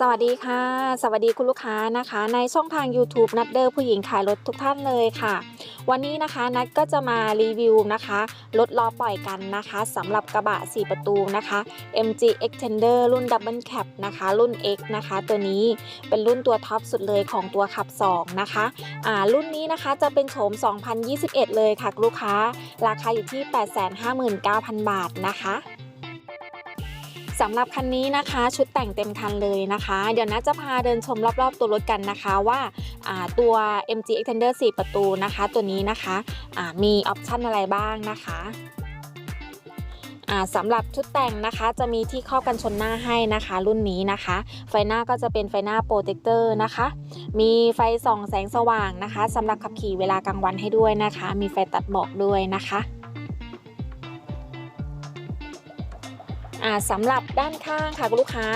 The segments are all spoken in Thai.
สวัสดีค่ะ สวัสดีคุณลูกค้านะคะ ในช่องทาง YouTube นัดเดอร์ผู้หญิงขายรถทุกท่านเลยค่ะ วันนี้นะคะนัดก็จะมารีวิวนะคะรถล้อปล่อยกันนะคะสำหรับกระบะ 4 ประตูนะคะ MG Extender รุ่น Double Cab นะคะ รุ่น X นะคะ ตัวนี้เป็นรุ่นตัวท็อปสุดเลยของตัวขับ 2 นะคะอ่ารุ่นนี้นะคะจะเป็นโฉม 2021 เลยค่ะลูกค้า ราคาอยู่ที่ 859,000 บาทนะคะ สำหรับคันนี้นะคะ ชุดแต่งเต็มคันเลยนะคะ เดี๋ยวนะจะพาเดินชมรอบๆตัวรถกันนะคะว่าาตัว MG Extender 4 ประตูนะคะ ตัวนี้นะคะมีออปชันอะไรบ้างนะคะสำหรับชุดแต่งนะคะจะมีที่ครอบกันชนหน้าให้นะคะ รุ่นนี้นะคะ ไฟหน้าก็จะเป็นไฟหน้าโปรเจคเตอร์นะคะ มีไฟส่องแสงสว่างนะคะสำหรับขับขี่เวลากลางวันให้ด้วยนะคะ มีไฟตัดหมอกด้วยนะคะ สำหรับด้านข้างค่ะคุณลูกค้า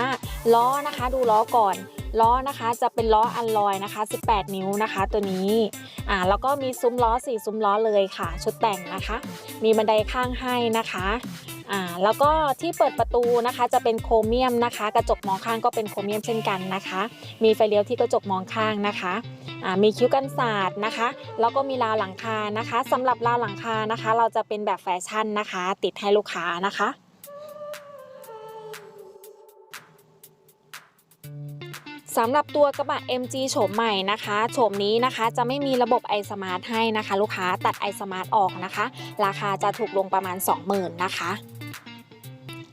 ล้อนะคะ ดูล้อก่อนล้อนะคะจะเป็นล้ออัลลอยนะคะ 18 นิ้วนะคะ ตัวนี้อ่าแล้วก็มีซุ้มล้อ4ซุ้มล้อเลยค่ะ ชุดแต่งนะคะ มีบันไดข้างให้นะคะอ่าแล้วก็ที่เปิดประตูนะคะจะเป็นโครเมียมนะคะ กระจกมองข้างก็เป็นโครเมียมเช่นกันนะคะ มีไฟเลี้ยวที่กระจกมองข้างนะคะอ่ามีคิ้วกันศาสตร์นะคะ แล้วก็มีราวหลังคานะคะสำหรับราวหลังคานะคะ เราจะเป็นแบบแฟชั่นนะคะ ติดให้ลูกค้านะคะ สำหรับตัวกระบะ MG โฉมใหม่นะคะโฉมนี้นะคะจะไม่มีระบบ iSmart ให้นะคะ ลูกค้าตัด iSmart ออกนะคะ ราคาจะถูกลงประมาณ 20,000นะคะ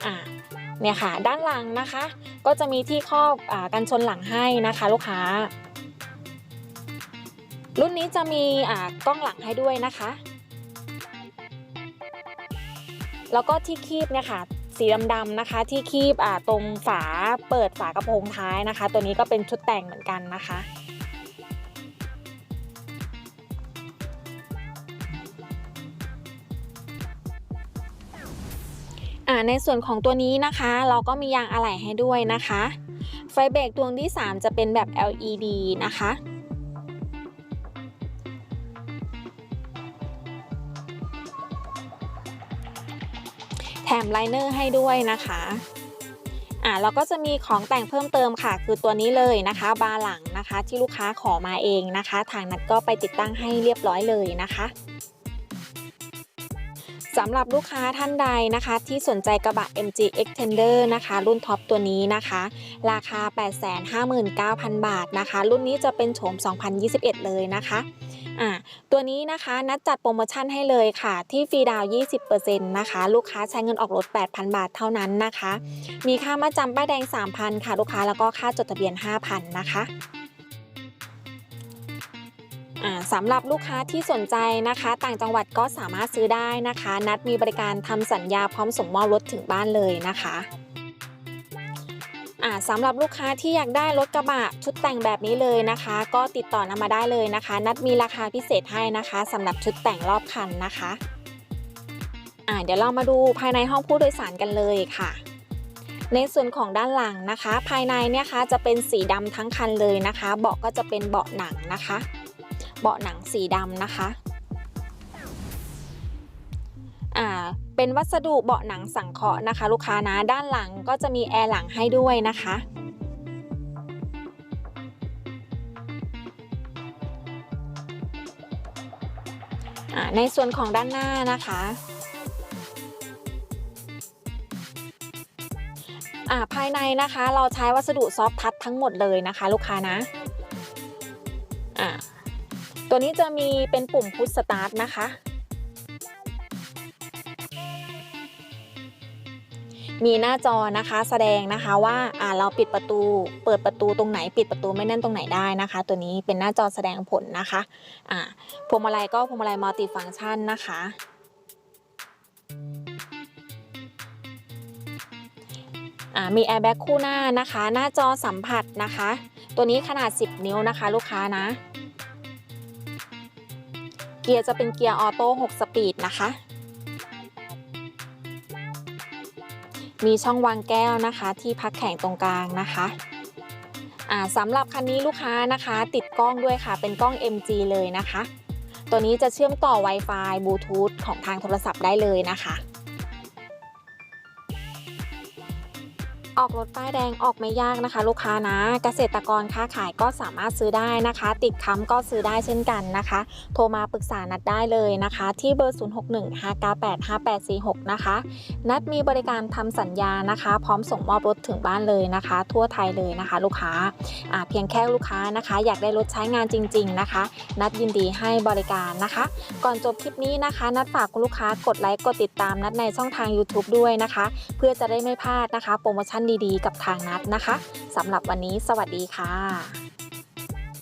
อ่าเนี่ยค่ะ ด้านหลังนะคะ ก็จะมีที่ครอบอากันชนหลังให้นะคะ ลูกค้า รุ่นนี้จะมีอ่ากล้องหลังให้ด้วยนะคะ แล้วก็ที่คีบเนี่ยค่ะ สีดำๆนะคะ ที่คีบตรงฝาเปิดฝากระโปรงท้ายนะคะ ตัวนี้ก็เป็นชุดแต่งเหมือนกันนะคะในส่วนของตัวนี้นะคะ เราก็มียางอะไหล่ให้ด้วยนะคะ ไฟเบรกดวงที่ 3 จะเป็นแบบ LED นะคะ มไลเนอร์ให้ด้วยนะคะอ่าแล้วก็จะมีของแต่งเพิ่มเติมค่ะ คือตัวนี้เลยนะคะ บาร์หลังนะคะที่ลูกค้าขอมาเองนะคะ ทางนัดก็ไปติดตั้งให้เรียบร้อยเลยนะคะสำหรับลูกค้าท่านใดนะคะ ที่สนใจกระบะ MG Extender นะคะ รุ่นท็อปตัวนี้นะคะ ราคา 859,000 บาทนะคะ รุ่นนี้จะเป็นโฉม 2021 เลยนะคะ อ่าตัวนี้นะคะนัดจัดโปรโมชั่นให้เลยค่ะ ที่ฟรีดาวน์20%นะคะ ลูกค้าใช้เงินออกรถ 8,000 บาทเท่านั้นนะคะ มีค่ามาจำป้ายแดง 3,000 ค่ะ ลูกค้าแล้วก็ค่าจดทะเบียน 5,000 นะคะสำหรับลูกค้าที่สนใจนะคะ ต่างจังหวัดก็สามารถซื้อได้นะคะ นัดมีบริการทำสัญญาพร้อมส่งมอบรถถึงบ้านเลยนะคะ อ่าสำหรับลูกค้าที่อยากได้รถกระบะชุดแต่งแบบนี้เลยนะคะ ก็ติดต่อนำมาได้เลยนะคะ นัดมีราคาพิเศษให้นะคะสำหรับชุดแต่งรอบคันนะคะอ่าเดี๋ยวเรามาดูภายในห้องผู้โดยสารกันเลยค่ะ ในส่วนของด้านหลังนะคะ ภายในเนี่ยคะจะเป็นสีดำทั้งคันเลยนะคะ เบาะก็จะเป็นเบาะหนังนะคะ เบาะหนังสีดำนะคะ อ่าเป็นวัสดุเบาะหนังสังเคราะห์นะคะ ลูกค้านะด้านหลังก็จะมีแอร์หลังให้ด้วยนะคะในส่วนของด้านหน้านะคะาภายในนะคะเราใช้วัสดุซอฟทัชทั้งหมดเลยนะคะ ลูกค้านะาตัวนี้จะมีเป็นปุ่มพุชสตาร์ทนะคะ มีหน้าจอนะคะแสดงนะคะว่าอ่าเราปิดประตู เปิดประตูตรงไหน ปิดประตูไม่แน่นตรงไหนได้นะคะ ตัวนี้เป็นหน้าจอแสดงผลนะคะอ่าพวงมาลัยก็พวงมาลัยมัลติฟังก์ชันนะคะอ่ามีแอร์แบ็กคู่หน้านะคะ หน้าจอสัมผัสนะคะ ตัวนี้ขนาด 10 นิ้วนะคะ ลูกค้านะ เกียร์จะเป็นเกียร์ออโต้6สปีดนะคะ มีช่องวางแก้วนะคะ ที่พักแข่งตรงกลางนะคะสำหรับคันนี้ลูกค้านะคะ ติดกล้องด้วยค่ะ เป็นกล้อง MG เลยนะคะ ตัวนี้จะเชื่อมต่อ Wi-Fi บลูทูธของทางโทรศัพท์ได้เลยนะคะ ออกรถป้ายแดงออกไม่ยากนะคะ ลูกค้านะ เกษตรกรค้าขายก็สามารถซื้อได้นะคะ ติดค้ำก็ซื้อได้เช่นกันนะคะ โทรมาปรึกษานัดได้เลยนะคะ ที่เบอร์ 0615985846 นะคะ นัดมีบริการทำสัญญานะคะ พร้อมส่งมอบรถถึงบ้านเลยนะคะ ทั่วไทยเลยนะคะ ลูกค้าอ่าเพียงแค่ลูกค้านะคะ อยากได้รถใช้งานจริง ๆนะคะ นัดยินดีให้บริการนะคะ ก่อนจบคลิปนี้นะคะ นัดฝากคุณลูกค้ากดไลค์กดติดตามนัดในช่องทาง YouTube ด้วยนะคะ เพื่อจะได้ไม่พลาดนะคะ โปรโมชั่นดีๆ กับทางนัดนะคะสำหรับวันนี้สวัสดีค่ะ